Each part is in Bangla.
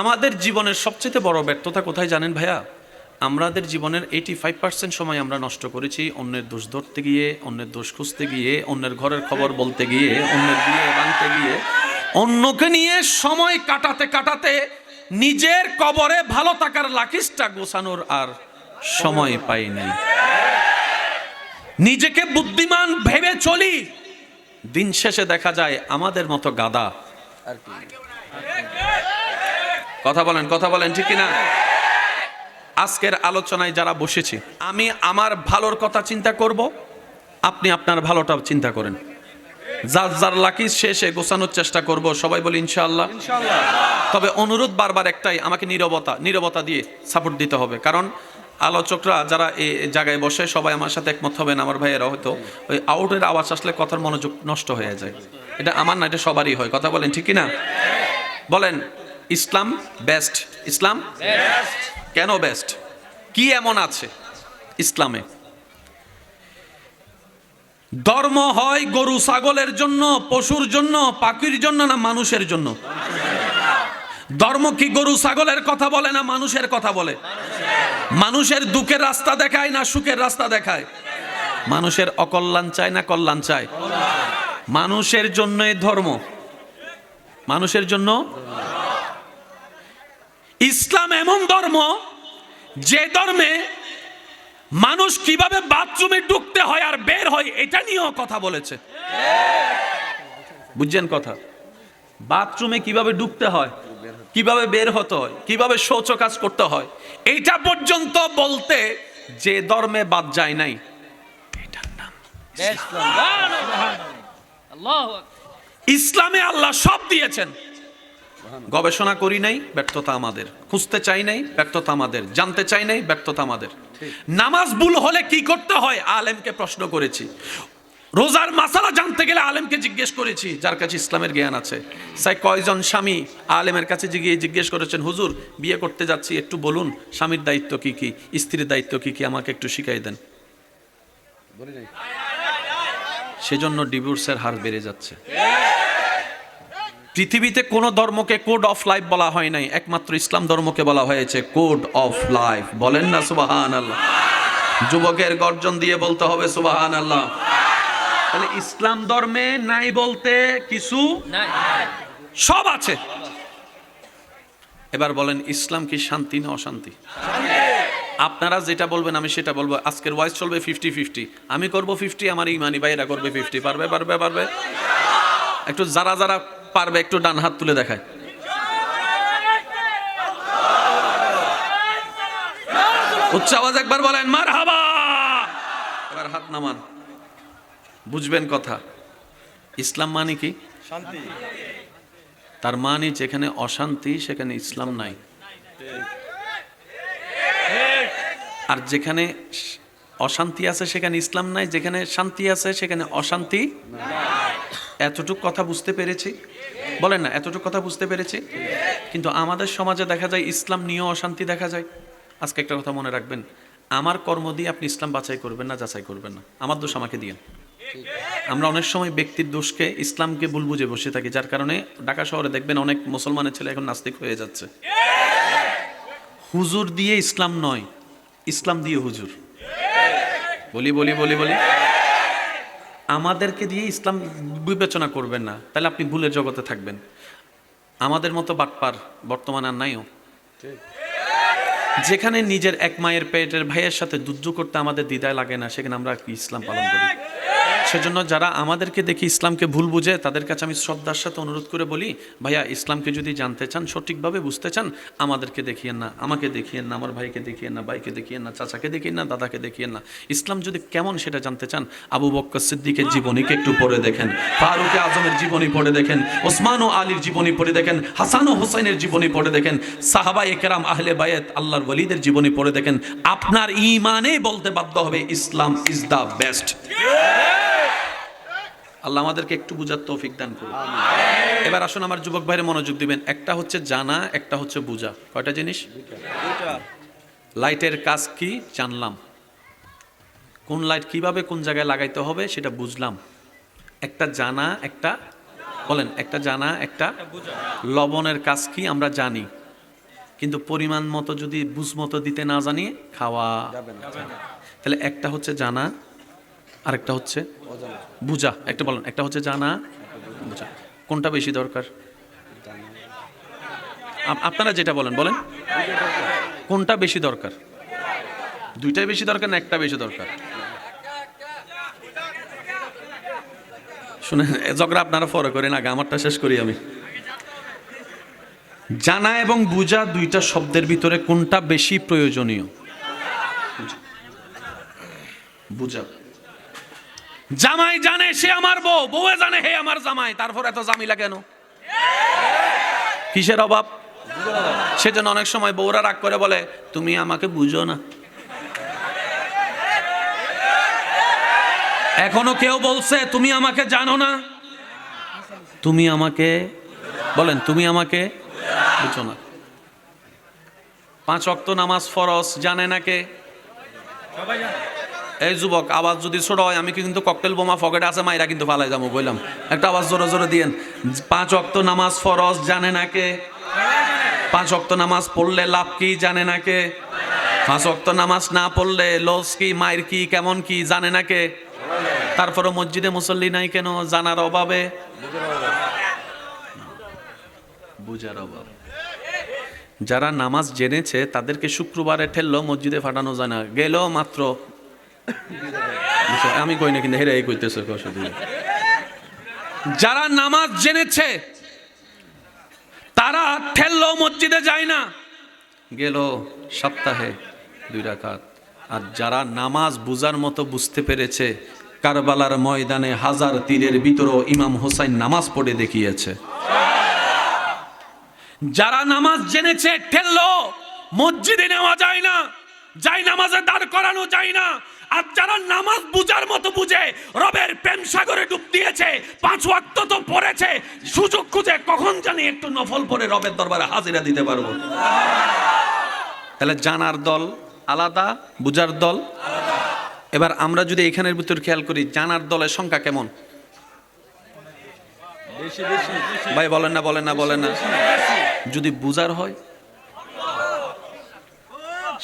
আমাদের জীবনের সবচেয়ে বড় ব্যর্থতা কোথায় জানেন ভাইয়া? আমাদের জীবনের এইটি ফাইভ পার্সেন্ট সময় আমরা নষ্ট করেছি অন্যের দোষ ধরতে গিয়ে, অন্যের দোষ খুঁজতে গিয়ে, অন্যের ঘরের খবর বলতে গিয়ে, অন্যের বিয়ে ভাঙতে গিয়ে, অন্যকে নিয়ে সময় কাটাতে কাটাতে নিজের কবরে ভালো থাকার লাকিসটা গোছানোর আর সময় পাই নাই। নিজেকে বুদ্ধিমান ভেবে চলি। দিন শেষে দেখা যায় আমাদের মতো গাদা আর কথা বলেন কথা বলেন ঠিক না আজকের আলোচনায় যারা বসেছি আমি আমার ভালোর কথা চিন্তা করব আপনি আপনার ভালোটা চিন্তা করেন। যার যার লাকি শেষে গোছানোর চেষ্টা করব সবাই বলি ইনশাআল্লাহ। তবে অনুরোধ বারবার একটাই আমাকে নীরবতা নীরবতা দিয়ে সাপোর্ট দিতে হবে। কারণ আলোচকরা যারা এই জায়গায় বসে সবাই আমার সাথে একমত হবেন আমার ভাইয়েরা হয়তো ওই আউটের আওয়াজ আসলে কথার মনোযোগ নষ্ট হয়ে যায়। এটা আমার না এটা সবারই হয়। কথা বলেন ঠিক না বলেন ইসলাম বেস্ট ইসলাম? কেন বেস্ট কি এমন আছে ইসলামে? ধর্ম হয় গরু ছাগলের জন্য পশুর জন্য পাখির জন্য না মানুষের জন্য? ধর্ম কি গরু ছাগলের কথা বলে না মানুষের কথা বলে? মানুষের দুঃখের রাস্তা দেখায় না সুখের রাস্তা দেখায়? মানুষের অকল্যাণ চায় না কল্যাণ চায়? মানুষের জন্যই ধর্ম। মানুষের জন্য ইসলাম এমন ধর্ম যে ধর্মে মানুষ কীভাবে বাথরুমে ঢুকতে হয় আর বের হয় এটা নিয়েও কথা বলেছে। বুঝছেন কথা? বাথরুমে কীভাবে ঢুকতে হয় কীভাবে বের হতে হয় কীভাবে শৌচ কাজ করতে হয় এইটা পর্যন্ত বলতে যে ধর্মে বাদ যায় নাই। ইসলামে আল্লাহ সব দিয়েছেন। গবেষণা করি নাই ব্যর্থতা আমাদের। খুঁজতে চাই নাই ব্যর্থতা আমাদের। জানতে চাই নাই ব্যর্থতা আমাদের। নামাজ ভুল হলে কি করতে হয়? আলেমকে প্রশ্ন করেছি। রোজার মাসালা জানতে গেলে আলেমকে জিজ্ঞেস করেছি যার কাছে ইসলামের জ্ঞান আছে। সাই কয়জন স্বামী আলেমের কাছে গিয়ে জিজ্ঞেস করেছেন হুজুর বিয়ে করতে যাচ্ছি একটু বলুন স্বামীর দায়িত্ব কি কি? স্ত্রীর দায়িত্ব কি কি? আমাকে একটু শিখাই দেন। সেজন্য ডিভোর্সের হার বেড়ে যাচ্ছে। পৃথিবীতে কোন ধর্মকে কোড অফ লাইফ বলা হয় নাই। একমাত্র ইসলাম ধর্মকে বলা হয়েছে কোড অফ লাইফ বলেন না সুবাহান আল্লাহ যুবকের গর্জন দিয়ে বলতে হবে সুবাহান আল্লাহ তাহলে ইসলাম ধর্মে নাই বলতে কিছু নাই। সব আছে। এবার বলেন ইসলাম কি শান্তি না অশান্তি? আপনারা যেটা বলবেন আমি সেটা বলব। আজকের ওয়াইস চলবে ফিফটি ফিফটি আমি করব ফিফটি আমার ইমানি ভাইরা করবে ফিফটি পারবে পারবে পারবে? একটু যারা যারা পারবে একটু ডান হাত তুলে দেখায়। উচ্চ আওয়াজ একবার বলেন মার হাবা এবার হাত নামান। বুঝবেন কথা। ইসলাম মানে কি? শান্তি। তার মানে যেখানে অশান্তি সেখানে ইসলাম নাই। আর যেখানে অশান্তি আছে সেখানে ইসলাম নাই। যেখানে শান্তি আছে সেখানে অশান্তি এতটুক কথা বুঝতে পেরেছি? বলেন না, এতটুক কথা বুঝতে পেরেছি? কিন্তু আমাদের সমাজে দেখা যায় ইসলাম নিয়েও অশান্তি দেখা যায়। আজকে একটা কথা মনে রাখবেন, আমার কর্ম দিয়ে আপনি ইসলাম বাছাই করবেন না, যাচাই করবেন না। আমার দোষ আমাকে দিয়ে। আমরা অনেক সময় ব্যক্তির দোষকে ইসলামকে ভুল বুঝে বসে থাকি, যার কারণে ঢাকা শহরে দেখবেন অনেক মুসলমানের ছেলে এখন নাস্তিক হয়ে যাচ্ছে। হুজুর দিয়ে ইসলাম নয়, ইসলাম দিয়ে হুজুর। বলি বলি বলি বলি। আমাদেরকে দিয়ে ইসলাম বিবেচনা করবেন না, তাহলে আপনি ভুলের জগতে থাকবেন। আমাদের মতো বাটপার বর্তমান আর নাইও। যেখানে নিজের এক মায়ের পেটের ভাইয়ের সাথে যুদ্ধ করতে আমাদের দ্বিধায় লাগে না, সেখানে আমরা ইসলাম পালন করি। সেজন্য যারা আমাদেরকে দেখি ইসলামকে ভুল বুঝে, তাদের কাছে আমি শ্রদ্ধার সাথে অনুরোধ করে বলি, ভাইয়া, ইসলামকে যদি জানতে চান, সঠিকভাবে বুঝতে চান, আমাদেরকে দেখিয়েন না, আমাকে দেখিয়েন না, আমার ভাইকে দেখিয়েন না ভাইকে দেখিয়েন না, চাচাকে দেখিয়েন না, দাদাকে দেখিয়েন না। ইসলাম যদি কেমন সেটা জানতে চান, আবু বক্কর সিদ্দিকের জীবনীকে একটু পড়ে দেখেন, ফারুকে আজমের জীবনী পড়ে দেখেন, ওসমান ও আলীর জীবনী পড়ে দেখেন, হাসান ও হোসেনের জীবনী পড়ে দেখেন, সাহাবা একরাম আহলে বায়েত আল্লাহর ওলিদের জীবনী পড়ে দেখেন, আপনার ইমানে বলতে বাধ্য হবে, ইসলাম ইজ দ্য বেস্ট। আল্লাহ আমাদেরকে একটু বুঝার তৌফিক দান করুন। এবার আসুন আমার যুবক ভাইয়ের মনোযোগ দিবেন। একটা হচ্ছে জানা একটা হচ্ছে বুঝা। কয়টা জিনিস? লাইটের কাজ কি? জানলাম। কোন লাইট কীভাবে কোন জায়গায় লাগাইতে হবে সেটা বুঝলাম। একটা জানা একটা বলেন একটা জানা একটা লবণের কাজ কি আমরা জানি। কিন্তু পরিমাণ মতো যদি বুঝ মতো দিতে না জানি খাওয়া যাবে না। তাহলে একটা হচ্ছে জানা আরেকটা হচ্ছে বুঝা একটা বলেন, একটা হচ্ছে জানা বুঝা কোনটা বেশি দরকার? আপনারা যেটা বলেন বলেন। কোনটা বেশি দরকার? দুইটাই বেশি দরকার না একটা বেশি দরকার? শুনে ঝগড়া আপনারা ফলো করেন, আগে আমারটা শেষ করি আমি। জানা এবং বুঝা দুইটা শব্দের ভিতরে কোনটা বেশি প্রয়োজনীয়? বুঝা। জামাই জানে সে আমার বউ, বউয়ে জানে হে আমার জামাই, তারপর এত জামিলা কেন? কিসের অভাব? সেজন্য অনেক সময় বউরা রাগ করে বলে, তুমি আমাকে বুঝো না। এখনও কেউ বলছে, তুমি আমাকে জানো না। তুমি আমাকে বলেন, তুমি আমাকে বুঝো না। পাঁচ অক্ত নামাজ ফরজ, জানে না কে? এই যুবক, আওয়াজ যদি ছোট হয়, আমি কিন্তু ককটেল বোমা পকেটে আছে? মাইরা কিন্তু ফালাই যাব বললাম একটা আওয়াজ জোরে জোরে দিয়েন। পাঁচ অক্ত নামাজ ফরজ জানে না কে? পাঁচ অক্ত নামাজ পড়লে লাভ কি জানে না কে? পাঁচ অক্ত নামাজ না পড়লে লস কি, মায়ের কি, কেমন কি জানে না কে? তারপরে মসজিদে মুসল্লি নাই কেন? জানার অভাবে? বুঝার অভাব। যারা নামাজ জেনেছে, তাদেরকে শুক্রবারে ঠেললো, মসজিদে ফাটানো যায় না। গেল মাত্র আমি কই না কিন্তু হেরে এই কইতেছে যারা নামাজ জেনেছে তারা ঠেললো মসজিদে যায় না। গেল সপ্তাহে দুই রাকাত। আর যারা নামাজ বুজার মতো বুঝতে পেরেছে কারবালার ময়দানে হাজার তীরের ভিতরও ইমাম হোসাইন নামাজ পড়ে দেখিয়েছে। যারা নামাজ জেনেছে ঠেললো মসজিদে নেওয়া যায় না যাই নামাজে দাঁড় করানো যায় না। আর যারা নামাজ বুঝার মতো বুঝে রবের প্রেম সাগরে ডুব দিয়েছে পাঁচ ওয়াক্ত তো পড়েছে সুযোগ খুঁজে কখন জানি একটু নফল পরে রবের দরবারে হাজিরা দিতে পারব। তাহলে জানার দল আলাদা বুঝার দল এবার আমরা যদি এখানের ভিতর খেয়াল করি জানার দলের সংখ্যা কেমন? ভাই বলেন না বলেন না বলেন না। যদি বুজার হয়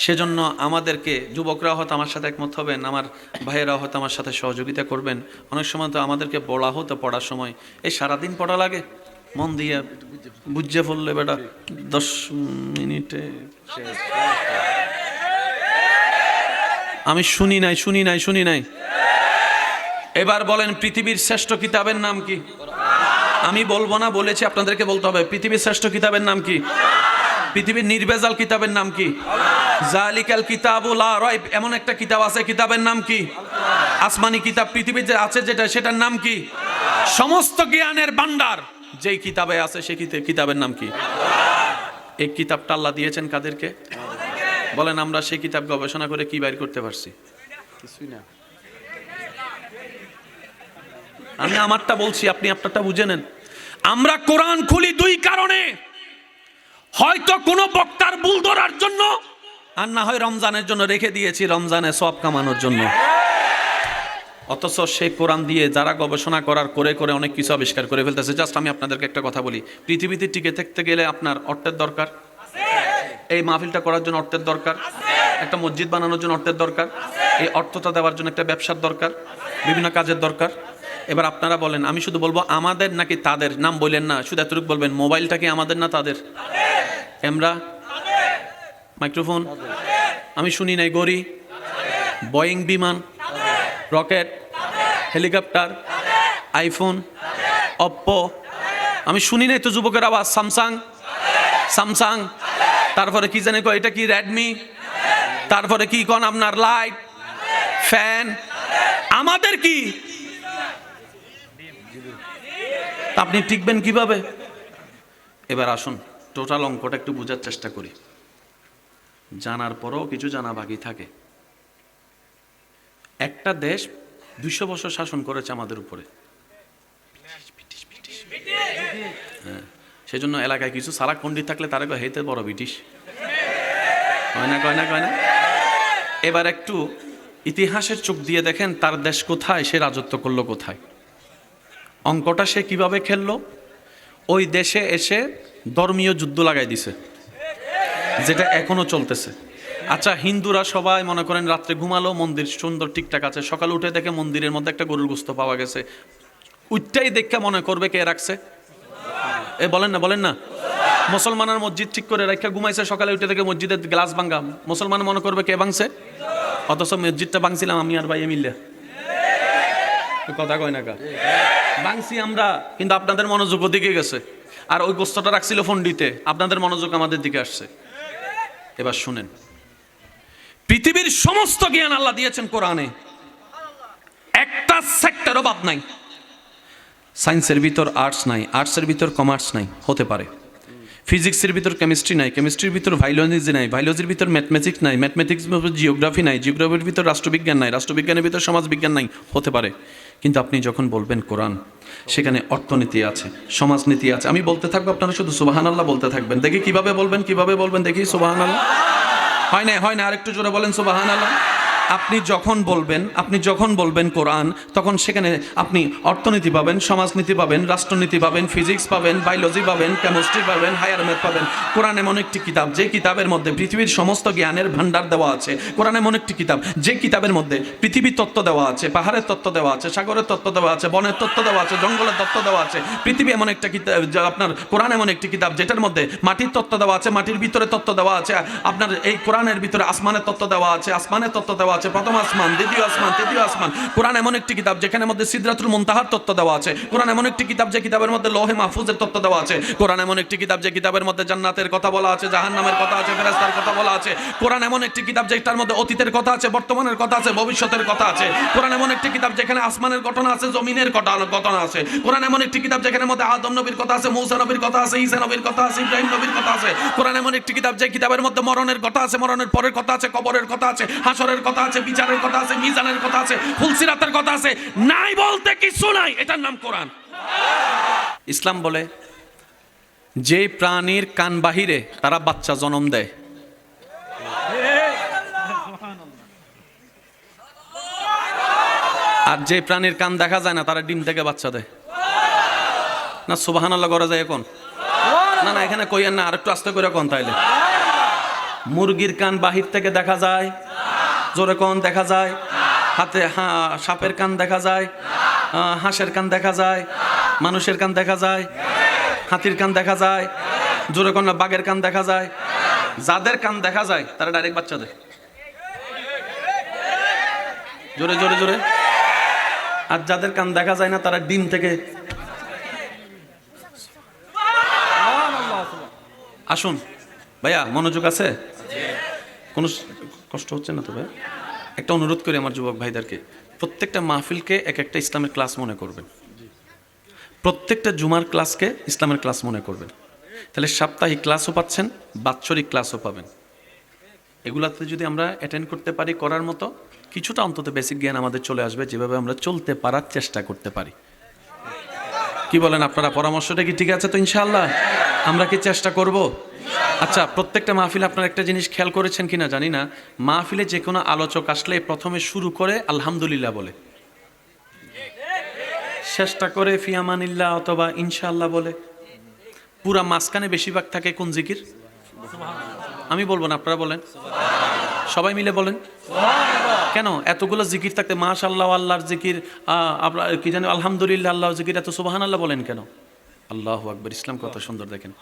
সেজন্য আমাদেরকে যুবকরা হয়তো আমার সাথে একমত হবেন, আমার ভাইয়েরা হয়তো আমার সাথে সহযোগিতা করবেন। অনেক সময় তো আমাদেরকে বলা হতো পড়ার সময়, এই সারাদিন পড়া লাগে? মন দিয়ে বুঝে ফেললে বেটা দশ মিনিটে আমি শুনি নাই শুনি নাই শুনি নাই। এবার বলেন, পৃথিবীর শ্রেষ্ঠ কিতাবের নাম কি? আমি বলব না, বলেছি আপনাদেরকে বলতে হবে, পৃথিবীর শ্রেষ্ঠ কিতাবের নাম কি? পৃথিবীর নির্বেজাল কিতাবের নাম কি? জালিকাল কিতাবুল রয় এমন একটা কিতাব আছে কিতাবের নাম কি? আসমানি কিতাব পৃথিবীর যে আছে যেটা সেটার নাম কি? সমস্ত জ্ঞানের ভান্ডার। যেই কিতাবে আছে সেই কিতাবের নাম কি? এই কিতাবটা আল্লাহ দিয়েছেন কাদেরকে? বলেন আমরা সেই কিতাব গবেষণা করে কি বাইর করতে পারছি? কিছুই না। আমি আমারটা বলছি আপনি আপনারটা বুঝে নেন। আমরা কোরআন খুলি দুই কারণে। হয়তো কোনো বক্তার ভুল ধরার জন্য আর না হয় রমজানের জন্য রেখে দিয়েছি রমজানে সব কামানোর জন্য। অথচ সেই কোরআন দিয়ে যারা গবেষণা করার করে করে অনেক কিছু আবিষ্কার করে ফেলতেছে। জাস্ট আমি আপনাদেরকে একটা কথা বলি। পৃথিবীতে টিকে থাকতে গেলে আপনার অর্থের দরকার। এই মাহফিলটা করার জন্য অর্থের দরকার। একটা মসজিদ বানানোর জন্য অর্থের দরকার। এই অর্থটা দেওয়ার জন্য একটা ব্যবসার দরকার। বিভিন্ন কাজের দরকার। এবার আপনারা বলেন, আমি শুধু বলব আমাদের নাকি তাদের? নাম বললেন না, শুধু এতটুকু বলবেন, মোবাইলটা কি আমাদের না তাদের? Camera microphone. আমি শুনি নাই গড়ি। বয়িং বিমান। রকেট। হেলিকপ্টার। আইফোন। অপ্পো। আমি শুনি নাই তো যুবকের আওয়াজ। স্যামসাং। স্যামসাং। তারপরে কি জানে এটা কি রেডমি তারপরে কি কন আপনার লাইট ফ্যান আমাদের কি? আপনি টিকবেন কীভাবে? এবার আসুন টোটাল অঙ্কটা একটু বোঝার চেষ্টা করি। জানার পরেও কিছু জানা বাকি থাকে। একটা দেশ দুইশো বছর শাসন করেছে আমাদের উপরে। হ্যাঁ সেজন্য এলাকায় কিছু সালাক পণ্ডিত থাকলে তারা হেতে বড় ব্রিটিশ। কয় না কয় না কয় না। এবার একটু ইতিহাসের চোখ দিয়ে দেখেন, তার দেশ কোথায়, সে রাজত্ব করল কোথায়। অঙ্কটা সে কীভাবে খেললো? ওই দেশে এসে ধর্মীয় যুদ্ধ লাগাই দিছে। যেটা এখনও চলতেছে। আচ্ছা হিন্দুরা সবাই মনে করেন রাত্রে ঘুমালো, মন্দির সুন্দর ঠিকঠাক আছে। সকালে উঠে দেখে মন্দিরের মধ্যে একটা গরুর গোস্ত পাওয়া গেছে। উইটাই দেখে মনে করবে কে রাখছে? এ, বলেন না বলেন না। মুসলমানের মসজিদ ঠিক করে রেখে ঘুমাইছে, সকালে উঠে দেখে মসজিদের গ্লাস ভাঙ্গা। মুসলমান মনে করবে কে ভাঙছে? অথচ মসজিদটা ভাঙছিলাম আমি আর ভাই মিল্লা কথা কয় না ভাঙছি আমরা, কিন্তু আপনাদের মনোযোগ ওদিকে গেছে। আর ওই গোস্তটা রাখছিল ফন্ডিতে। আপনাদের মনোযোগ আমাদের দিকে আসছে। এবার শুনেন। পৃথিবীর সমস্ত জ্ঞান আল্লাহ দিয়েছেন কোরআনে। একটা সেক্টরও বাদ নাই। সায়েন্সের ভিতর আর্টস নাই, আর্টসের ভিতর কমার্স নাই, হতে পারে। ফিজিক্সের ভিতর কেমিস্ট্রি নাই, কেমিস্ট্রির ভিতর ভাইলজি নাই ভাইলজির ভিতর ম্যাথমেটিক্স নাই, ম্যাথমেটিক্স জিওগ্রাফি নাই, জিওগ্রাফির ভিতর রাষ্ট্রবিজ্ঞান নাই, রাষ্ট্রবিজ্ঞানের ভিতর সমাজবিজ্ঞান নাই, হতে পারে। কিন্তু আপনি যখন বলবেন কোরআন, সেখানে অর্থনীতি আছে, সমাজনীতি আছে, আমি বলতে থাকব, আপনারা শুধু সুবাহান আল্লাহ বলতে থাকবেন। দেখি কীভাবে বলবেন কীভাবে বলবেন, দেখি সুবাহান আল্লাহ হয় না হয় না আরেকটু জোরে বলেন সুবাহান আল্লাহ আপনি যখন বলবেন, আপনি যখন বলবেন কোরআন, তখন সেখানে আপনি অর্থনীতি পাবেন, সমাজনীতি পাবেন, রাষ্ট্রনীতি পাবেন ফিজিক্স পাবেন বায়োলজি পাবেন কেমিস্ট্রি পাবেন হায়ার ম্যাথ পাবেন। কোরআন এমন একটি কিতাব, যে কিতাবের মধ্যে পৃথিবীর সমস্ত জ্ঞানের ভান্ডার দেওয়া আছে। কোরআন এমন একটি কিতাব, যে কিতাবের মধ্যে পৃথিবীর তত্ত্ব দেওয়া আছে, পাহাড়ের তত্ত্ব দেওয়া আছে, সাগরের তত্ত্ব দেওয়া আছে, বনের তত্ত্ব দেওয়া আছে, জঙ্গলের তত্ত্ব দেওয়া আছে। পৃথিবী এমন একটা কিতাব আপনার কোরআন এমন একটি কিতাব, যেটার মধ্যে মাটির তত্ত্ব দেওয়া আছে, মাটির ভিতরে তত্ত্ব দেওয়া আছে, আপনার এই কোরআনের ভিতরে আসমানের তত্ত্ব দেওয়া আছে, আসমানের তত্ত্ব দেওয়া আছে প্রথম আসমান, দ্বিতীয় আসমান, তৃতীয় আসমান। কোরআন এমন একটি কিতাব যেখানে মধ্যে সিদ্রাতুল মুনতাহার তত্ত্ব দেওয়া আছে। কোরআন এমন একটি কিতাব যে কিতাবের মধ্যে লোহে মাহফুজের তত্ত্ব দেওয়া আছে। কোরআন এমন একটি কিতাব যে কিতাবের মধ্যে জান্নাতের কথা বলা আছে, জাহান্নামের কথা আছে, ফেরেশতার কথা বলা আছে। কোরআন এমন একটি কিতাব যেটার মধ্যে অতীতের কথা আছে, বর্তমানের কথা আছে, ভবিষ্যতের কথা আছে। কোরআন এমন একটি কিতাব যেখানে আসমানের ঘটনা আছে, জমিনের ঘটনা আছে। কোরআন এমন একটি কিতাব যেখানে মধ্যে আদম নবীর কথা আছে, মৌসা নবীর কথা আছে, ঈসা নবীর কথা আছে, ইব্রাহিম নবীর কথা আছে। কোরআন এমন একটি কিতাব যে কিতাবের মধ্যে মরণের কথা আছে, মরণের পরের কথা আছে, কবরের কথা আছে, হাসরের কথা আছে, বিচারের কথা আছে, মিজানের কথা আছে, ফুলসিরাতের কথা আছে। নাই বলতে কিছু নাই, এটার নাম কোরআন। ইসলাম বলে যে প্রাণীর কান বাহিরে তারা বাচ্চা জন্ম দেয়। আর যে প্রাণীর কান দেখা যায় না, তারা ডিম থেকে বাচ্চা দেয়। না সুবাহান আল্লাহ করা যায় এখন? না না, এখানে কইয়েন না, আরেকটু আস্তে করে কোন তাইলে। মুরগির কান বাহির থেকে দেখা যায় জোরে কোন দেখা যায়? হাতে সাপের কান দেখা যায়? হাঁসের কান দেখা যায়? মানুষের কান দেখা যায়? হাতির কান দেখা যায়? জোরে কোন বাঘের কান দেখা যায়? যাদের কান দেখা যায়, তারা ডাইরেক্ট বাচ্চা দেয়। জোরে জোরে জোরে। আর যাদের কান দেখা যায় না, তারা ডিম থেকে আসুন। ভাইয়া, মনোযোগ আছে? কোনো কষ্ট হচ্ছে না তো ভাই? একটা অনুরোধ করি আমার যুবক ভাইদেরকে, প্রত্যেকটা মাহফিলকে এক একটা ইসলামের ক্লাস মনে করবেন। প্রত্যেকটা জুমার ক্লাসকে ইসলামের ক্লাস মনে করবেন। তাহলে সাপ্তাহিক ক্লাসও পাচ্ছেন, বাৎসরিক ক্লাসও পাবেন। এগুলাতে যদি আমরা অ্যাটেন্ড করতে পারি করার মতো, কিছুটা অন্তত বেসিক জ্ঞান আমাদের চলে আসবে, যেভাবে আমরা চলতে পারার চেষ্টা করতে পারি। কি বলেন আপনারা? পরামর্শটা কি ঠিক আছে তো ইনশাল্লাহ আমরা কি চেষ্টা করব? আচ্ছা প্রত্যেকটা মাহফিলে আপনারা একটা জিনিস খেয়াল করেছেন কিনা জানি না। মাহফিলে যে কোনো আলোচক আসলে প্রথমে শুরু করে আলহামদুলিল্লাহ বলে। শেষটা করে ফিয়ামানিল্লাহ অথবা ইনশাআল্লাহ বলে। পুরা মাঝখানে বেশিরভাগ থাকে কোন জিকির? আমি বলব না, আপনারা বলেন। সবাই মিলে বলেন। কেন? এতগুলো জিকির থাকতে মাশাল্লাহ আল্লাহর জিকির আপনার কি জানি আলহামদুলিল্লাহ আল্লাহ জিকির, এত সুবাহান আল্লাহ বলেন কেন? আল্লাহ আকবর, ইসলাম কত সুন্দর দেখেন।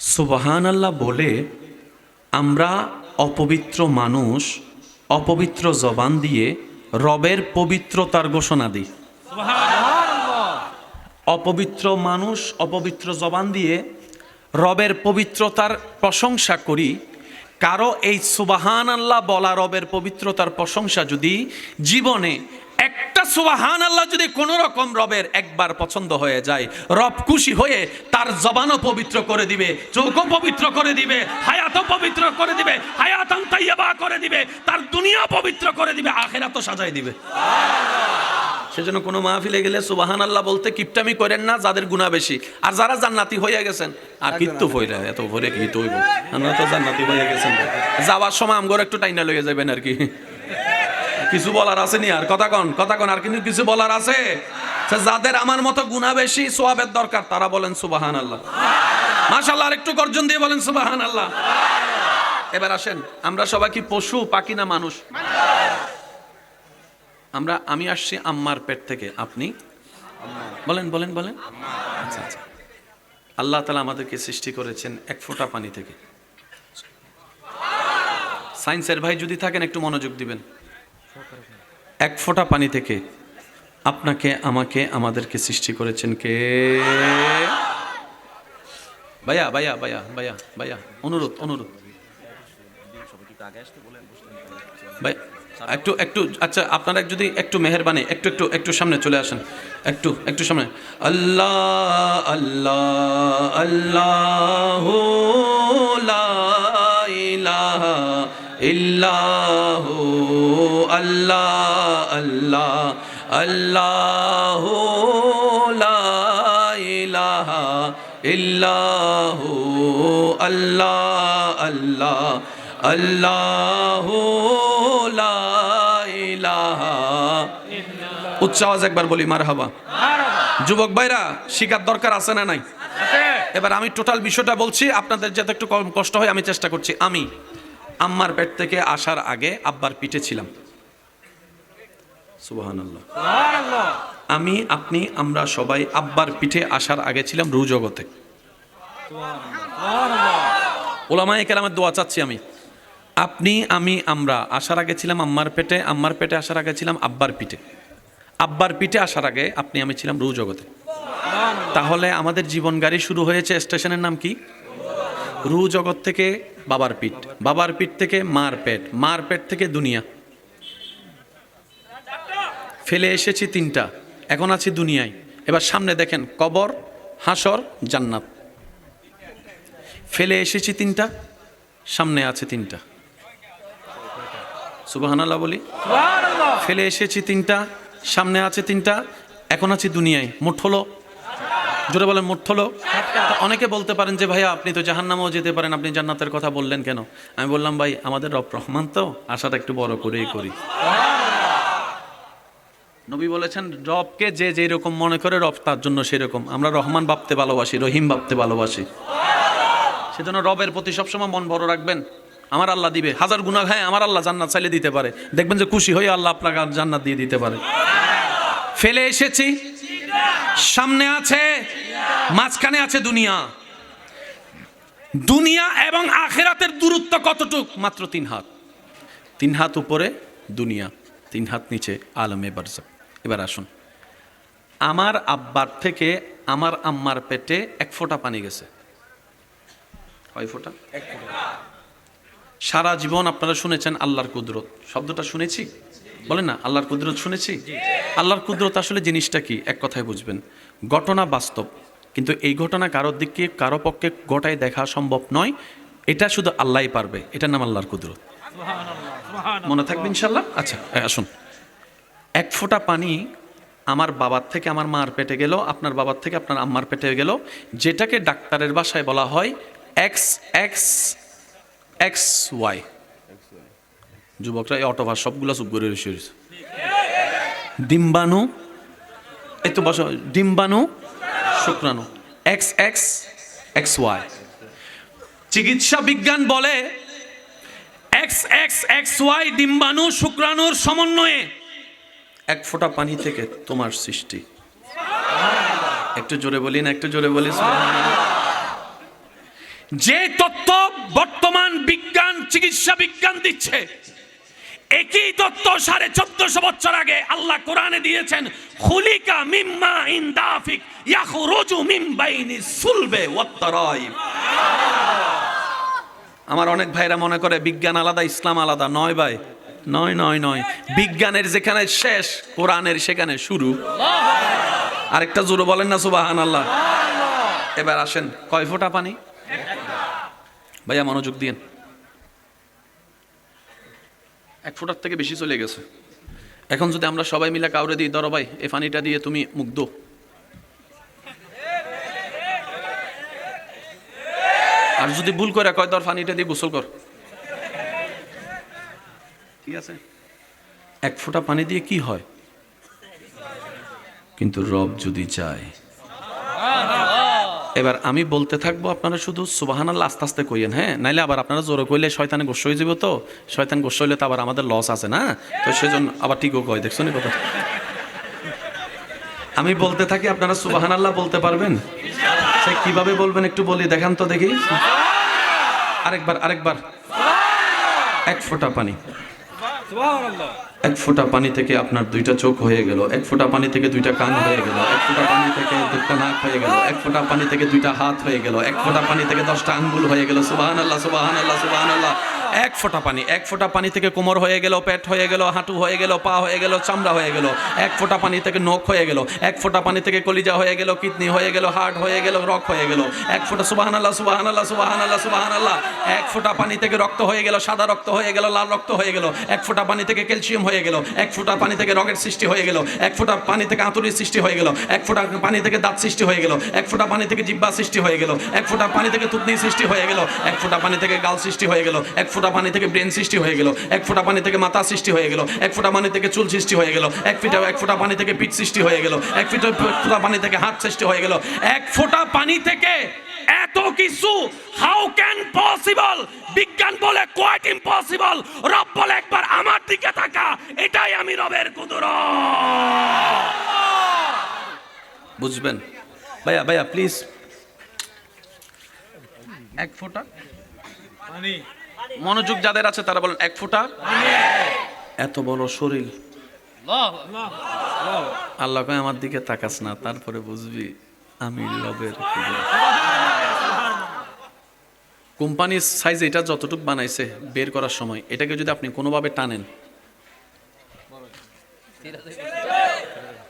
সুবাহান আল্লাহ বলে আমরা অপবিত্র মানুষ অপবিত্র জবান দিয়ে রবের পবিত্রতার ঘোষণা দিই। অপবিত্র মানুষ অপবিত্র জবান দিয়ে রবের পবিত্রতার প্রশংসা করি। কারও এই সুবাহান আল্লাহ বলা রবের পবিত্রতার প্রশংসা যদি জীবনে একটা সুবাহান আল্লাহ যদি কোনো রকম রবের একবার পছন্দ হয়ে যায়, রব খুশি হয়ে তার জবানও পবিত্র করে দিবে চৌকও পবিত্র করে দিবে, হায়াতও পবিত্র করে দিবে, হায়াতান তাইয়াবা করে দিবে, তার দুনিয়া পবিত্র করে দিবে, আখেরাতও সাজাই দিবে। সেজন্য কোনো মাহফিলে গেলে সুবাহান আল্লাহ বলতে কিপটামি করেন না, যাদের গুণা বেশি। আর যারা জান্নাতি হয়ে গেছেন, আর কিত্তু ফইরা এত ভরে কি তৈব জান্নাতি হয়ে গেছেন। যাওয়ার সময় আমগর একটু টাইনা লয়ে যাবেন আর কি। কিছু বলার আছে নি আর? কথা কন কথা কন, আর কিন্তু কিছু বলার আছে? যাদের আমার মতো গুণা বেশি সোয়াবের দরকার, তারা বলেন সুবাহান আল্লাহ মাশাল্লাহ আর একটু গর্জন দিয়ে বলেন সুবাহান আল্লাহ এবার আসেন, আমরা সবাই কি পশু, পাখি না মানুষ? আমরা, আমি আসছি আম্মার পেট থেকে, আপনি? বলেন বলেন বলেন। আচ্ছা আচ্ছা। আল্লাহ তালা আমাদেরকে সৃষ্টি করেছেন এক ফোঁটা পানি থেকে। সায়েন্সের ভাই যদি থাকেন, একটু মনোযোগ দিবেন। এক ফোঁটা পানি থেকে আপনাকে, আমাকে, আমাদেরকে সৃষ্টি করেছেন কে? ভাইয়া ভাইয়া ভাইয়া ভাইয়া ভাইয়া, অনুরোধ অনুরোধ। একটু একটু আচ্ছা আপনারা যদি একটু মেহরবানি, একটু একটু একটু সামনে চলে আসেন। একটু একটু সামনে। আল্লাহ আল্লাহ আল্লাহ ইলাহা ইল্লাহ আল্লাহ আল্লাহ আল্লাহ ইলাহা ইল্লাহ আল্লাহ আল্লাহ আল্লাহ ইলাহা উচ্চ আওয়াজ একবার বলি মার হাবা যুবক ভাইরা শিকার দরকার আছে না নাই? এবার আমি টোটাল বিষয়টা বলছি আপনাদের যাতে একটু কম কষ্ট হয় আমি চেষ্টা করছি। আমি। আম্মার পেট থেকে আসার আগে আব্বার পিঠে ছিলাম। সুবহানাল্লাহ। আমি আপনি আমরা সবাই আব্বার পিঠে আসার আগে ছিলাম রু জগতে ওলামায়ে কেরামের দোয়া চাচ্ছি আমি। আপনি আমি আমরা আসার আগে ছিলাম আম্মার পেটে আম্মার পেটে আসার আগে ছিলাম আব্বার পিঠে। আব্বার পিঠে আসার আগে আপনি আমি ছিলাম রু জগতে তাহলে আমাদের জীবন গাড়ি শুরু হয়েছে স্টেশনের নাম কি? রু জগৎ থেকে বাবার পিঠ বাবার পিঠ থেকে মার পেট মার পেট থেকে দুনিয়া। ফেলে এসেছি তিনটা এখন আছি দুনিয়ায়। এবার সামনে দেখেন কবর হাসর জান্নাত। ফেলে এসেছি তিনটা সামনে আছে তিনটা। সুবাহানাল্লাহ বলি। ফেলে এসেছি তিনটা সামনে আছে তিনটা এখন আছি দুনিয়ায়। মোট হলো জোরে বলেন মোট হলো অনেকে বলতে পারেন যে, ভাইয়া, আপনি তো জাহান্নামেও যেতে পারেন, আপনি জান্নাতের কথা বললেন কেন? আমি বললাম, ভাই, আমাদের রব রহমান তো, আশাটা একটু বড় করেই করি। নবী বলেছেন, রবকে যে যেই রকম মনে করে, রব তার জন্য সেরকম। আমরা রহমান ভাবতে ভালোবাসি, রহিম ভাবতে ভালোবাসি। সেজন্য রবের প্রতি সবসময় মন বড় রাখবেন। আমার আল্লাহ দিবে। হাজার গুণা খায়, আমার আল্লাহ জান্নাত চাইলে দিতে পারে। দেখবেন যে খুশি হয়ে আল্লাহ আপনাকে জান্নাত দিয়ে দিতে পারে। ফেলে এসেছি। সামনে আছে। মাঝখানে আছে দুনিয়া। দুনিয়া এবং আখেরাতের দূরত্ব কতটুক? মাত্র তিন হাত। তিন হাত উপরে দুনিয়া। তিন হাত নিচে আলমে বারজাক। এবার আসুন। আমার আব্বার থেকে আমার আম্মার পেটে এক ফোঁটা পানি গেছে। কয় ফোঁটা? সারা জীবন আপনারা শুনেছেন আল্লাহর কুদরত। শব্দটা শুনেছি? বলেন না আল্লাহর কুদরত শুনেছি? আল্লাহর কুদরত আসলে জিনিসটা কি? এক কথায় বুঝবেন। ঘটনা বাস্তব। কিন্তু এই ঘটনা কারোর দিকে কারও পক্ষে গোটায় দেখা সম্ভব নয়। এটা শুধু আল্লাহই পারবে। এটার নাম আল্লাহর কুদরত। মনে থাকবে ইনশাল্লাহ আচ্ছা আসুন। এক ফোঁটা পানি আমার বাবার থেকে আমার মার পেটে গেল আপনার বাবার থেকে আপনার আম্মার পেটে গেল। যেটাকে ডাক্তারের ভাষায় বলা হয় এক্স এক্স এক্স ওয়াই যুবকরা এই অটোভার সবগুলো চুপ করে। ডিম্বাণু এই তো বসো। ডিম্বাণু শুক্রাণু। এক্স এক্স এক্স ওয়াই চিকিৎসা বিজ্ঞান বলে এক্স এক্স এক্স ওয়াই ডিম্বাণু শুক্রাণুর সমন্বয়ে। এক ফোঁটা পানি থেকে তোমার সৃষ্টি। একটু জোরে বলি না একটু জোরে বলি যে তত্ত্ব বর্তমান বিজ্ঞান, চিকিৎসা বিজ্ঞান দিচ্ছে একই তত্ত্ব সাড়ে চোদ্দশো বছর আগে আল্লাহ কোরআনে দিয়েছেন, খুলিকা মিম্মা ইন দাফিক ইয়াখরুজু মিন বাইনি সুলবে আমার অনেক ভাইরা মনে করে বিজ্ঞান আলাদা, ইসলাম আলাদা। নয় ভাই, নয় নয় নয়। বিজ্ঞানের যেখানে শেষ, কোরআনের সেখানে শুরু। আরেকটা জোরে বলেন না সুবাহান আল্লাহ এবার আসেন, কয় ফোঁটা পানি? ভাইয়া মনোযোগ দিয়েন। এক ফোঁটার থেকে বেশি চলে গেছে। এখন যদি আমরা সবাই মিলে কাউরে দিই, ধরো ভাই, এই পানিটা দিয়ে তুমি মুগ্ধ। আর যদি ভুল করে কয় তোর পানিটা দিয়ে গোসল কর। ঠিক আছে? এক ফোঁটা পানি দিয়ে কি হয়? কিন্তু রব যদি চায় এবার আমি বলতে থাকব, আপনারা শুধু সুবাহান আল্লাহ আস্তে আস্তে কইয়েন হ্যাঁ? নাইলে আবার আপনারা জোরে কইলে শয়তানে গোস্ব হয়ে যাবে তো। শয়তান গোস্ব হইলে তো আবার আমাদের লস আছে না? তো সেজন্য আবার ঠিকও কয়, দেখছ নি কথা আমি বলতে থাকি, আপনারা সুবাহান আল্লাহ বলতে পারবেন? সে কীভাবে বলবেন একটু বলি, দেখান তো দেখি। আরেকবার আরেকবার। এক ফোঁটা পানি। এক ফোঁটা পানি থেকে আপনার দুইটা চোখ হয়ে গেল, এক ফোঁটা পানি থেকে দুইটা কান হয়ে গেল, এক ফোঁটা পানি থেকে দুটা নাক হয়ে গেল, এক ফোঁটা পানি থেকে দুইটা হাত হয়ে গেল, এক ফোঁটা পানি থেকে দশটা আঙ্গুল হয়ে গেল সুবাহান আল্লাহ সুবাহান আল্লাহ সুবাহান আল্লাহ এক ফোঁটা পানি এক ফোঁটা পানি থেকে কোমর হয়ে গেল পেট হয়ে গেল হাঁটু হয়ে গেল পা হয়ে গেল চামড়া হয়ে গেল এক ফোঁটা পানি থেকে নখ হয়ে গেল এক ফোঁটা পানি থেকে কলিজা হয়ে গেল কিডনি হয়ে গেল হার্ট হয়ে গেল রক হয়ে গেল এক ফোঁটা সুবাহান আল্লাহ সুবাহান আল্লাহ সুবাহান আল্লাহ সুবাহান আল্লাহ এক ফোঁটা পানি থেকে রক্ত হয়ে গেল সাদা রক্ত হয়ে গেল লাল রক্ত হয়ে গেল এক ফোঁটা পানি থেকে ক্যালসিয়াম হয়ে গেল এক ফোঁটা পানি থেকে রগের সৃষ্টি হয়ে গেল এক ফোঁটা পানি থেকে আঁতুরির সৃষ্টি হয়ে গেল এক ফোঁটা পানি থেকে দাঁত সৃষ্টি হয়ে গেল এক ফোঁটা পানি থেকে জিব্বা সৃষ্টি হয়ে গেল এক ফোঁটা পানি থেকে তুতনি সৃষ্টি হয়ে গেল এক ফোঁটা পানি থেকে গাল সৃষ্টি হয়ে গেল এক পানি থেকে ব্রেন সৃষ্টি হয়ে গেল, এক ফোঁটা পানি থেকে মাথা সৃষ্টি হয়ে গেল, এক ফোঁটা পানি থেকে চুল সৃষ্টি হয়ে গেল, এক ফিটা এক ফোঁটা পানি থেকে পিঠ সৃষ্টি হয়ে গেল, এক ফিটা ফোঁটা পানি থেকে হাত সৃষ্টি হয়ে গেল, এক ফোঁটা পানি থেকে এত কিছু হাউ ক্যান পসিবল বিজ্ঞান বলে কোয়াইট ইম্পসিবল রব বলে একবার আমার দিকে তাকা, এটাই আমি রবের কুদুর বুঝবেন? ভাইয়া ভাইয়া প্লিজ এক ফোঁটা? মনোযোগ যাদের আছে তারা বলেন এক ফোঁটা। এত বড় শরীর। আল্লাহ কয় আমার দিকে তাকাস না তারপরে বুঝবি আমি কুদরত। কোম্পানির সাইজ এটা যতটুকু বানাইছে বের করার সময় এটাকে যদি আপনি কোনোভাবে টানেন।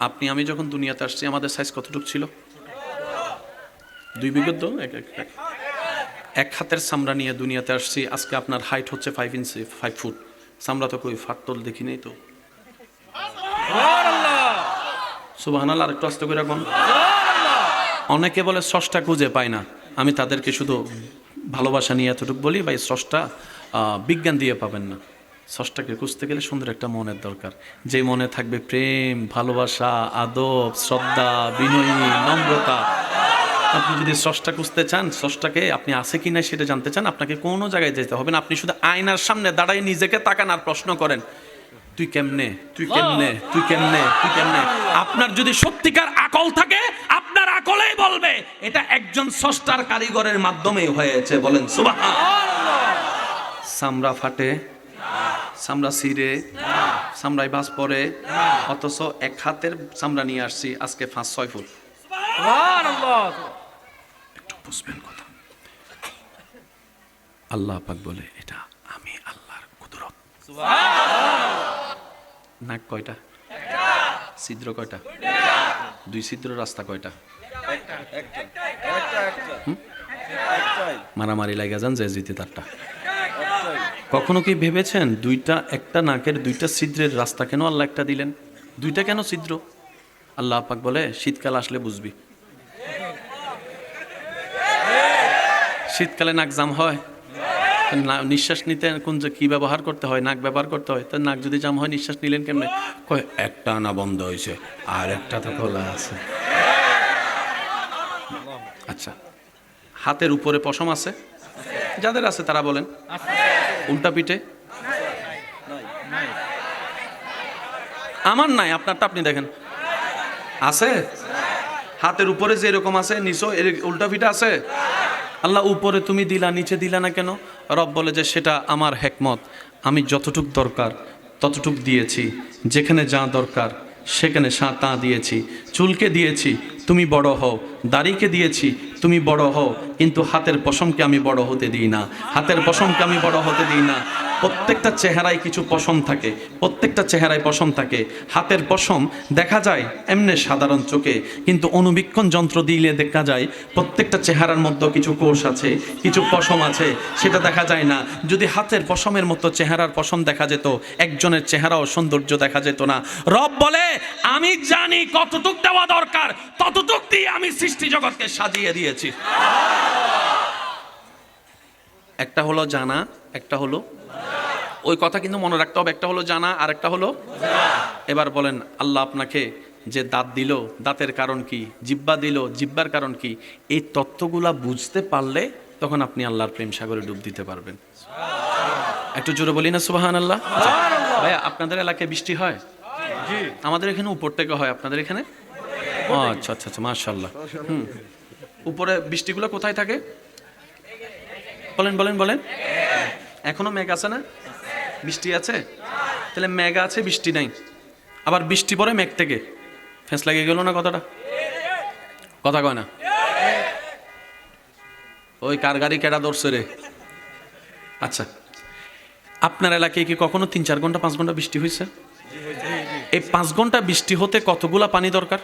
আপনি আমি যখন দুনিয়াতে আসছি আমাদের সাইজ কতটুকু ছিল? দুই বিগত? এক এক। এক। হাতের চামড়া নিয়ে দুনিয়াতে আসছি আজকে আপনার হাইট হচ্ছে ফাইভ ইঞ্চি ফাইভ ফুট চামড়া তো কই ফাটতল দেখি নেই তো। সুবাহানাল আর একটু আস্তে করে রাখুন অনেকে বলে স্রষ্টা খুঁজে পায় না। আমি তাদেরকে শুধু ভালোবাসা নিয়ে এতটুকু বলি বা এই স্রষ্টা বিজ্ঞান দিয়ে পাবেন না। স্রষ্টাকে খুঁজতে গেলে সুন্দর একটা মনের দরকার। যে মনে থাকবে প্রেম ভালোবাসা আদব শ্রদ্ধা বিনয়ী নম্রতা আপনি যদি স্রষ্টা খুঁজতে চান স্রষ্টাকে আপনি আছে কি না সেটা জানতে চান আপনাকে কোনো জায়গায় যেতে হবে না। আপনি শুধু আয়নার সামনে দাঁড়াই নিজেকে তাকান আর প্রশ্ন করেন তুই কেমনে? তুই কেমনে? তুই কেমনে? তুই কেমনে? আপনার যদি সত্যিকার আকল থাকে আপনার আকলেই বলবে এটা একজন স্রষ্টার কারিগরের মাধ্যমে হয়েছে। বলেন সুবাহ সামরা ফাটে সামরা সিরে সামরাই বাস পরে অথচ এক হাতের চামড়া নিয়ে আসছি আজকে পাঁচ ছয় ফুট। বুঝবেন কথা। আল্লাহ পাক বলে এটা আমি আল্লাহর কুদরত। নাক কয়টা? ছিদ্র কয়টা? দুই ছিদ্র রাস্তা কয়টা? মারামারি লাগা যান যে জিতে তারটা। কখনো কি ভেবেছেন দুইটা একটা নাকের দুইটা ছিদ্রের রাস্তা কেন আল্লাহ একটা দিলেন? দুইটা কেন ছিদ্র? আল্লাহ পাক বলে শীতকাল আসলে বুঝবি। শীতকালে নাক জাম হয়? নিঃশ্বাস নিতে কোন যে কি ব্যবহার করতে হয়, নাক ব্যবহার করতে হয় তো নাক যদি জাম হয়, নিঃশ্বাস নিলেন কেমনে? একটা না বন্ধ হয়েছে, আর একটা তো খোলা আছে। আচ্ছা হাতের উপরে পশম আছে? যাদের আছে তারা বলেন। উল্টা পিঠে? আমার নাই, আপনারটা আপনি দেখেন। আছে? হাতের উপরে যে এরকম আছে নিচো উল্টা পিঠে আছে? আল্লাহ উপরে তুমি দিলা, নিচে দিলা না কেন? রব বলে যে সেটা আমার হেকমত। আমি যতটুক দরকার ততটুক দিয়েছি। যেখানে যা দরকার, সেখানে সাঁ তা দিয়েছি। চুলকে দিয়েছি, তুমি বড় হও। দাড়িকে দিয়েছি, তুমি বড় হও। কিন্তু হাতের পশমকে আমি বড় হতে দিই না। হাতের পশমকে আমি বড় হতে দিই না। প্রত্যেকটা চেহারায় কিছু পশম থাকে। প্রত্যেকটা চেহারায় পশম থাকে। হাতের পশম দেখা যায় এমনি সাধারণ চোখে। কিন্তু অনুবীক্ষণ যন্ত্র দিলে দেখা যায় প্রত্যেকটা চেহারার মধ্যে কিছু কোষ আছে, কিছু পশম আছে। সেটা দেখা যায় না। যদি হাতের পশমের মতো চেহারার পশম দেখা যেত, একজনের চেহারাও সৌন্দর্য দেখা যেত না। রব বলে, আমি জানি কতটুক দেওয়া দরকার। ততটুক দিয়ে আমি সৃষ্টি জগৎকে সাজিয়ে দিয়েছি। একটা হলো জানা একটা হলো ওই কথা কিন্তু মনে রাখতে হবে। একটা হলো জানা আর একটা হলো এবার বলেন আল্লাহ আপনাকে যে দাঁত দিল দাঁতের কারণ কি? জিব্বা দিল জিব্বার কারণ কি? এই তত্ত্বগুলা বুঝতে পারলে তখন আপনি আল্লাহর প্রেম সাগরে ডুব দিতে পারবেন। একটু জোরে বলি না সুবাহান আল্লাহ ভাইয়া আপনাদের এলাকায় বৃষ্টি হয়? আমাদের এখানে উপর থেকে হয় আপনাদের এখানে? আচ্ছা আচ্ছা আচ্ছা মার্শাল্লাহ হুম। উপরে বৃষ্টিগুলো কোথায় থাকে? বলেন বলেন বলেন। এখনও মেঘ আছে না? বৃষ্টি আছে? তাহলে মেঘ আছে বৃষ্টি নাই। আবার বৃষ্টি পরে মেঘ থেকে। ফেঁস লাগিয়ে গেল না কথাটা? কথা কয় না। ওই কার গাড়ি কেডা ধরছে রে? আচ্ছা। আপনার এলাকায় কি কখনো তিন চার ঘণ্টা পাঁচ ঘণ্টা বৃষ্টি হয়েছে? এই পাঁচ ঘণ্টা বৃষ্টি হতে কতগুলা পানি দরকার?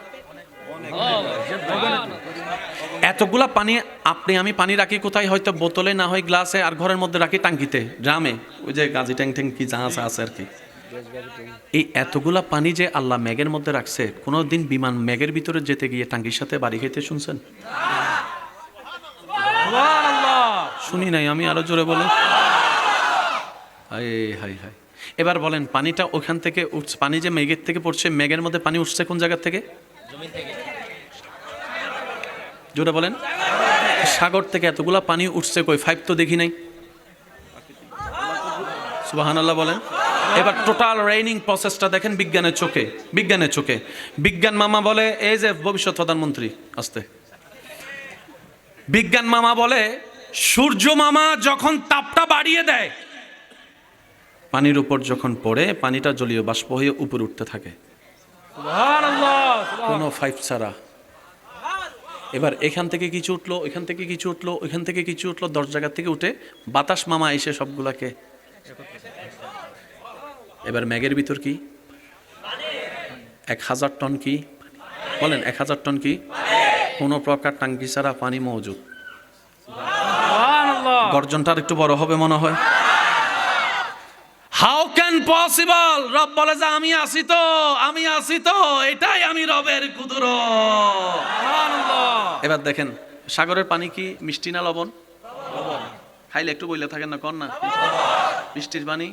এতগুলা পানি আপনি, আমি পানি রাখি কোথায়? হয়তো বোতলে, না হয় গ্লাসে, আর ঘরের মধ্যে রাখি টাঙ্কিতে, ড্রামে। ওই যে গাজি ট্যাং ট্যাং কি যা আছে আর কি। এই এতগুলা পানি যে আল্লাহ মেঘের মধ্যে রাখছে কোনো দিন বিমান মেঘের ভিতরে যেতে গিয়ে টাঙ্কির সাথে বাড়ি খেতে শুনছেন? শুনি নাই, আমি আরও জোরে বলে হাই হাই হাই এবার বলেন, পানিটা ওখান থেকে উঠছে, পানি যে মেঘের থেকে পড়ছে, মেঘের মধ্যে পানি উঠছে কোন জায়গা থেকে। জোরে বলেন। সাগর থেকে এতগুলা পানি উঠছে কই? ফাইভ তো দেখি নাই। সুবাহান আল্লাহ বলেন। এবার টোটাল রেইনিং প্রসেসটা দেখেন বিজ্ঞানের চোখে বিজ্ঞানের চোখে। বিজ্ঞান মামা বলে এই যে ভবিষ্যৎ প্রধানমন্ত্রী আসতে। বিজ্ঞান মামা বলে সূর্য মামা যখন তাপটা বাড়িয়ে দেয় পানির উপর যখন পড়ে পানিটা জলীয় বাষ্প হয়ে উপরে উঠতে থাকে। কোনো ফাইভ ছাড়া। এবার এখান থেকে কিছু উঠল এখান থেকে কিছু উঠল এখান থেকে কিছু উঠল দশ জায়গা থেকে উঠে বাতাস মামা এসে সবগুলাকে এবার ম্যাগের ভিতর কি? এক হাজার টন কি? বলেন এক হাজার টন কি? কোনো প্রকার টাঙ্কি ছাড়া পানি মজুদ। গর্জনটা আর একটু বড় হবে মনে হয়। হাউ ক্যান পসিবল রব বলে যে আমি আসি তো আমি আসি তো এটাই আমি রবের কুদুর এবার দেখেন সাগরের পানি কি মিষ্টি না লবণ? খাইলে একটু বইলে থাকেন না কন না? মিষ্টির পানি?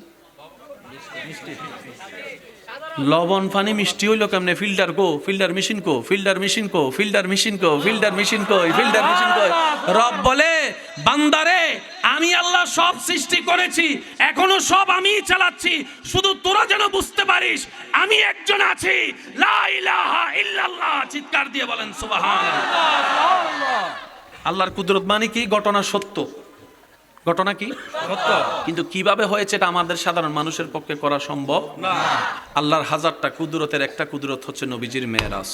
লবণ পানি মিষ্টি হইল কেমনে? ফিল্টার কো ফিল্টার মেশিন কো ফিল্টার মেশিন কো ফিল্টার মেশিন কো ফিল্টার মেশিন কো ফিল্টার মেশিন কো রব বলে বান্দারে আমি আল্লাহ সব সৃষ্টি করেছি এখনও সব আমিই চালাচ্ছি শুধু তোরা যেন বুঝতে পারিস আমি একজন আছি। লা ইলাহা ইল্লাল্লাহ চিৎকার দিয়ে বলেন আল্লাহর কুদরত মানে কি? ঘটনা সত্য। ঘটনা কি? সত্য। কিন্তু কীভাবে হয়েছে এটা আমাদের সাধারণ মানুষের পক্ষে করা সম্ভব? আল্লাহর হাজারটা কুদরতের একটা কুদরত হচ্ছে নবীজির মেয়েরাজ।